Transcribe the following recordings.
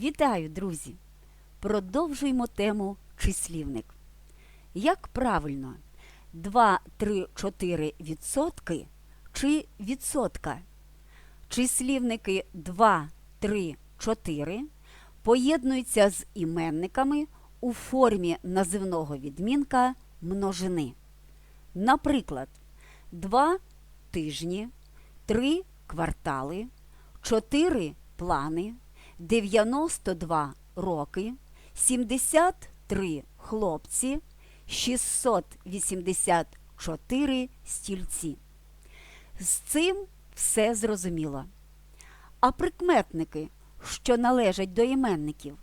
Вітаю, друзі! Продовжуємо тему числівник. Як правильно 2, 3, 4 відсотки чи відсотка? Числівники 2, 3, 4 поєднуються з іменниками у формі називного відмінка множини. Наприклад, 2 тижні, 3 квартали, 4 плани, 92 роки, 73 хлопці, 684 стільці. З цим все зрозуміло. А прикметники, що належать до іменників,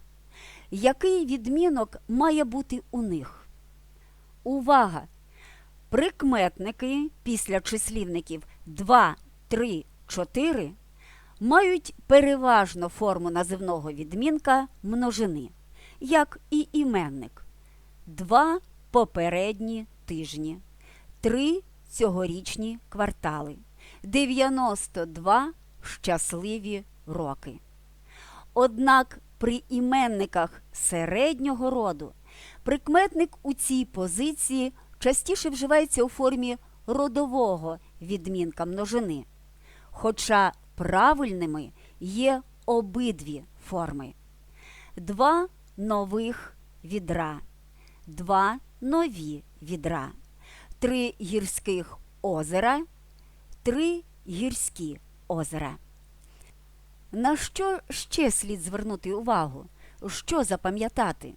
який відмінок має бути у них? Увага! Прикметники після числівників 2, 3, 4 мають переважно форму називного відмінка множини, як і іменник. Два попередні тижні, три цьогорічні квартали, 92 щасливі роки. Однак при іменниках середнього роду прикметник у цій позиції частіше вживається у формі родового відмінка множини, хоча правильними є обидві форми. Два нових відра, два нові відра, три гірських озера, три гірські озера. На що ще слід звернути увагу? Що запам'ятати?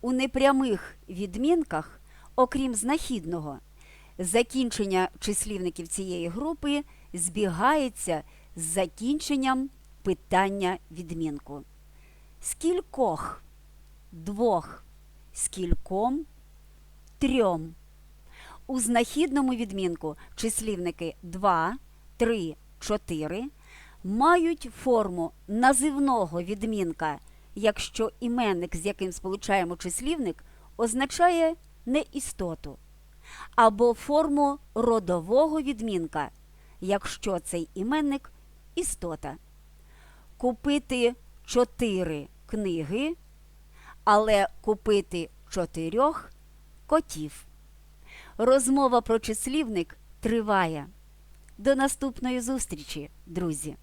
У непрямих відмінках, окрім знахідного, закінчення числівників цієї групи збігається з закінченням питання відмінку. Скількох, двох, скільком, трьом. У знахідному відмінку числівники 2, 3, 4 мають форму називного відмінка, якщо іменник, з яким сполучаємо числівник, означає неістоту, або форму родового відмінка, якщо цей іменник істота. Купити чотири книги, але купити чотирьох котів. Розмова про числівник триває. До наступної зустрічі, друзі!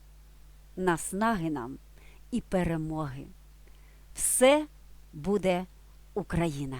Наснаги нам і перемоги! Все буде Україна!